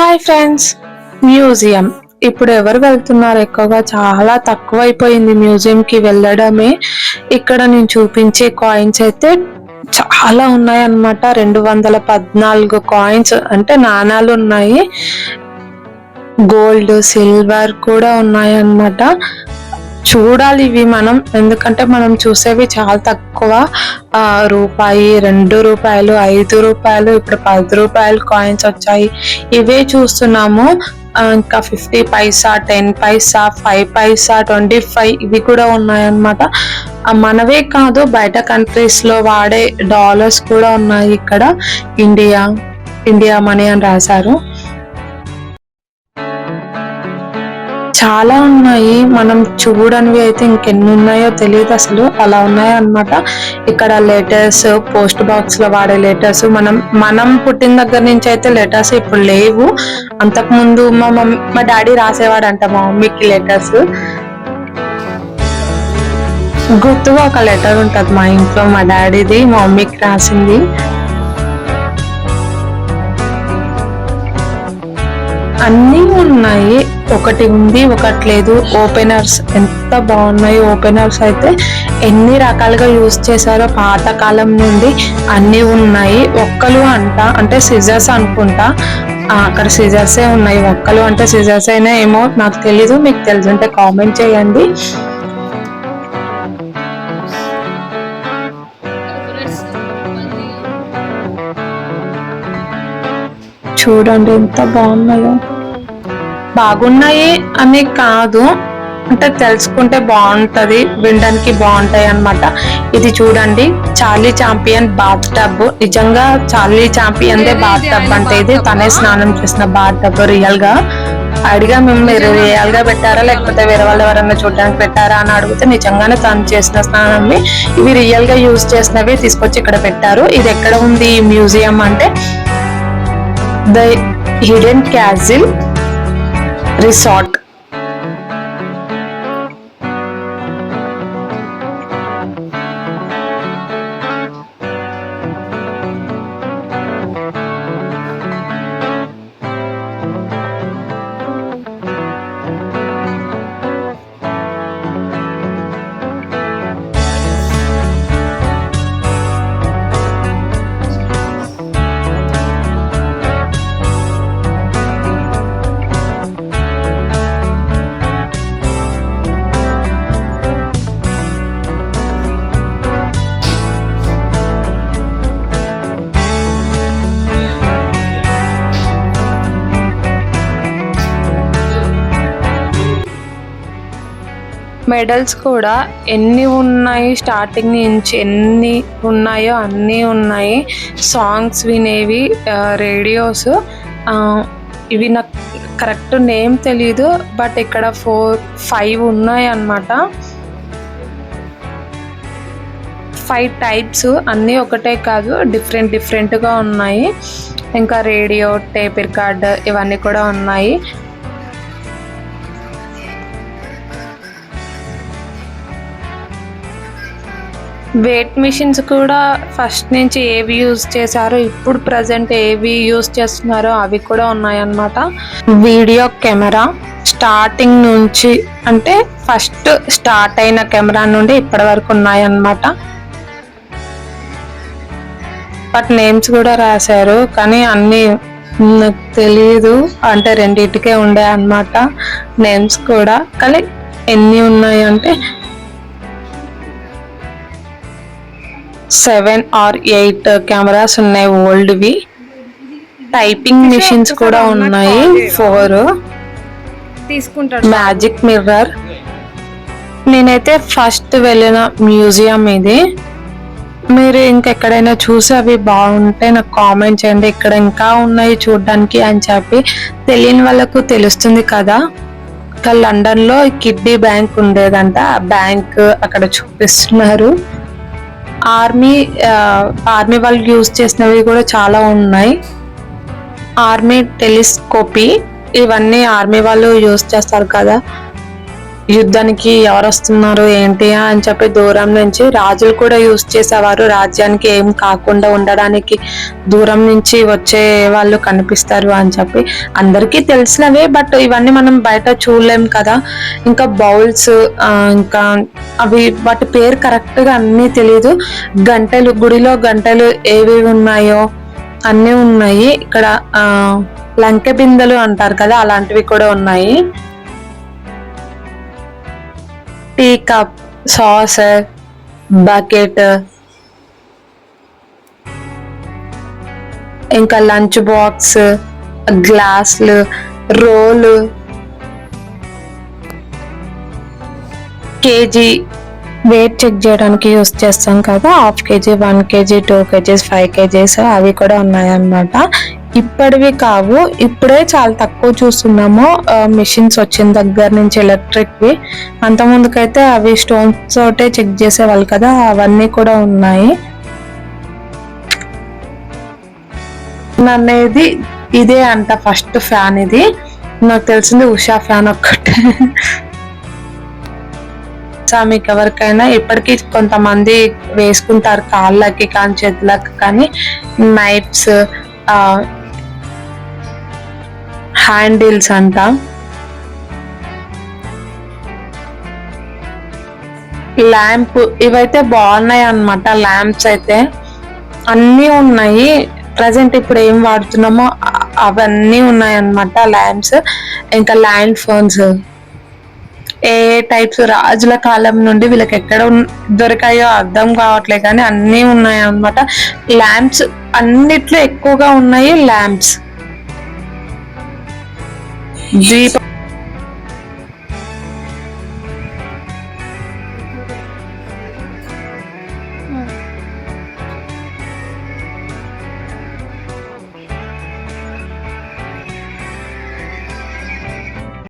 Hi friends museum. ఇప్పుడు ఎవరు వెళ్తున్నారు ఎక్కువగా? చాలా తక్కువైపోయింది మ్యూజియం కి వెళ్ళడమే. ఇక్కడ నేను చూపించే కాయిన్స్ అయితే చాలా ఉన్నాయి అన్నమాట రెండు వందల పద్నాలుగు కాయిన్స్ అంటే నాణాలు ఉన్నాయి. గోల్డ్ సిల్వర్ కూడా ఉన్నాయి అన్నమాట చూడాలి ఇవి మనం. ఎందుకంటే మనం చూసేవి చాలా తక్కువ. రూపాయి రెండు రూపాయలు ఐదు రూపాయలు ఇప్పుడు పది రూపాయలు కాయిన్స్ వచ్చాయి. ఇవే చూస్తున్నాము. ఇంకా fifty paisa ten paisa five paisa twenty five ఇవి కూడా ఉన్నాయన్నమాట. మనవే కాదు బయట కంట్రీస్లో వాడే డాలర్స్ కూడా ఉన్నాయి ఇక్కడ. ఇండియా ఇండియా మనీ అని రాశారు. చాలా ఉన్నాయి. మనం చూడనివి అయితే ఇంకెన్ని ఉన్నాయో తెలియదు అసలు. అలా ఉన్నాయి అన్నమాట. ఇక్కడ లెటర్స్ పోస్ట్ బాక్స్లో వాడే లెటర్స్ మనం మనం పుట్టిన దగ్గర నుంచి అయితే లెటర్స్ ఇప్పుడు లేవు. అంతకు ముందు మా మమ్మీ మా డాడీ రాసేవాడంట మా మమ్మీకి లెటర్స్ గుర్తుగా ఒక లెటర్ ఉంటుంది మా ఇంట్లో మా డాడీది మా మమ్మీకి రాసింది. అన్నీ ఉన్నాయి. ఒకటి ఉంది ఒకటి లేదు ఓపెనర్స్ ఎంత బాగున్నాయి ఓపెనర్స్ అయితే ఎన్ని రకాలుగా యూజ్ చేశారో పాతకాలం నుండి అన్నీ ఉన్నాయి. ఒక్కలు అంట అంటే సిజర్స్ అనుకుంటా. అక్కడ సిజర్సే ఉన్నాయి. ఒక్కలు అంటే సిజర్స్ అయినా ఏమో నాకు తెలీదు మీకు తెలుసుంటే కామెంట్ చేయండి. చూడండి ఎంత బాగున్నాయో. బాగున్నాయి అని కాదు. అంటే తెలుసుకుంటే బాగుంటది వినడానికి బాగుంటాయి అన్నమాట. ఇది చూడండి చార్లీ చాంపియన్ బాత్ టబ్. నిజంగా Charlie Champion the bath tub అంటే ఇది తనే స్నానం చేసిన బాత్ టబ్ రియల్గా అడిగా మేము మీరు రియల్గా పెట్టారా? లేకపోతే వేరే వాళ్ళు ఎవరైనా చూడడానికి పెట్టారా? అని అడిగితే నిజంగానే తను చేసిన స్నానం ఇవి రియల్గా యూజ్ చేసినవి తీసుకొచ్చి ఇక్కడ పెట్టారు. ఇది ఎక్కడ ఉంది ఈ మ్యూజియం అంటే the hidden castle resort medals కూడా ఎన్ని ఉన్నాయి స్టార్టింగ్ నుంచి ఎన్ని ఉన్నాయో అన్నీ ఉన్నాయి. సాంగ్స్ వినేవి రేడియోస్ ఇవి నాకు కరెక్ట్ నేమ్ తెలీదు బట్ ఇక్కడ ఫోర్ ఫైవ్ ఉన్నాయి అన్నమాట ఫైవ్ టైప్స్ అన్నీ ఒకటే కాదు డిఫరెంట్ డిఫరెంట్గా ఉన్నాయి. ఇంకా రేడియో టేప్ రికార్డ్ ఇవన్నీ కూడా ఉన్నాయి. వెయిట్ మిషన్స్ కూడా ఫస్ట్ నుంచి ఏవి యూజ్ చేశారో ఇప్పుడు ప్రజెంట్ ఏవి యూజ్ చేస్తున్నారో అవి కూడా ఉన్నాయన్నమాట. వీడియో కెమెరా స్టార్టింగ్ నుంచి అంటే ఫస్ట్ స్టార్ట్ అయిన కెమెరా నుండి ఇప్పటి వరకు ఉన్నాయన్నమాట. బట్ నేమ్స్ కూడా రాశారు కానీ అన్నీ నాకు తెలియదు అంటే రెండింటికే ఉండే అన్నమాట నేమ్స్ కూడా. కానీ ఎన్ని ఉన్నాయంటే సెవెన్ ఆర్ ఎయిట్ కెమెరాస్ ఉన్నాయి ఓల్డ్వి. టైపింగ్ మిషన్స్ కూడా ఉన్నాయి. ఫోర్ తీసుకుంటాడు. మ్యాజిక్ మిర్రర్ నేనైతే ఫస్ట్ వెళ్ళిన మ్యూజియం ఇది. మీరు ఇంకెక్కడైనా చూసి అవి బాగుంటే నాకు కామెంట్ చేయండి. ఇక్కడ ఇంకా ఉన్నాయి చూడడానికి అని చెప్పి తెలియని వాళ్ళకు తెలుస్తుంది కదా. ఇంకా లండన్లో కిడ్నీ బ్యాంక్ ఉండేదంట. ఆ బ్యాంక్ అక్కడ చూపిస్తున్నారు. ఆర్మీ ఆర్మీ వాళ్ళు యూజ్ చేసినవి కూడా చాలా ఉన్నాయి. ఆర్మీ టెలిస్కోపీ ఇవన్నీ ఆర్మీ వాళ్ళు యూజ్ చేస్తారు కదా. యుద్ధానికి ఎవరు వస్తున్నారు ఏంటి అని చెప్పి దూరం నుంచి రాజులు కూడా యూజ్ చేసేవారు. రాజ్యానికి ఏం కాకుండా ఉండడానికి దూరం నుంచి వచ్చే వాళ్ళు కనిపిస్తారు అని చెప్పి అందరికీ తెలిసినవే బట్ ఇవన్నీ మనం బయట చూడలేం కదా. ఇంకా బౌల్స్ ఇంకా అవి వాటి పేరు కరెక్ట్గా అన్నీ తెలియదు గంటలు గుడిలో గంటలు ఏవి ఉన్నాయో అన్నీ ఉన్నాయి. ఇక్కడ లంకె బిందెలు అంటారు కదా అలాంటివి కూడా ఉన్నాయి. టీ కప్ సాస్ బకెట్ ఇంకా లంచ్ బాక్స్ గ్లాసులు రోలు కేజీ వెయిట్ చెక్ చేయడానికి యూస్ చేస్తాం కదా half kg one kg two kgs five kgs అవి కూడా ఉన్నాయన్నమాట. ఇప్పటివి కావు. ఇప్పుడే చాలా తక్కువ చూస్తున్నాము. మిషన్స్ వచ్చిన దగ్గర నుంచి ఎలక్ట్రిక్వి అంత ముందుకైతే అవి స్టోన్స్ తోటే చెక్ చేసేవాళ్ళు కదా అవన్నీ కూడా ఉన్నాయి. అనేది ఇదే అంట ఫస్ట్ ఫ్యాన్ ఇది. నాకు తెలిసింది ఉషా ఫ్యాన్ ఒక్కటే. సో మీకు ఎవరికైనా ఇప్పటికీ కొంతమంది వేసుకుంటారు కాళ్ళకి కానీ చేతులకు కానీ నైఫ్స్ హ్యాండిల్స్ అంట. ల్యాంప్ ఇవైతే బాగున్నాయి అనమాట ల్యాంప్స్ అయితే. అన్నీ ఉన్నాయి. ప్రజెంట్ ఇప్పుడు ఏం వాడుతున్నామో అవన్నీ ఉన్నాయి అన్నమాట ల్యాంప్స్. ఇంకా ల్యాండ్ ఫోన్స్. ఏ టైప్స్ రాజుల కాలం నుండి వీళ్ళకి ఎక్కడ దొరికాయో అర్థం కావట్లేదు కానీ అన్నీ ఉన్నాయి అన్నమాట. ల్యాంప్స్ అన్నిట్లో ఎక్కువగా ఉన్నాయి ల్యాంప్స్. Deep.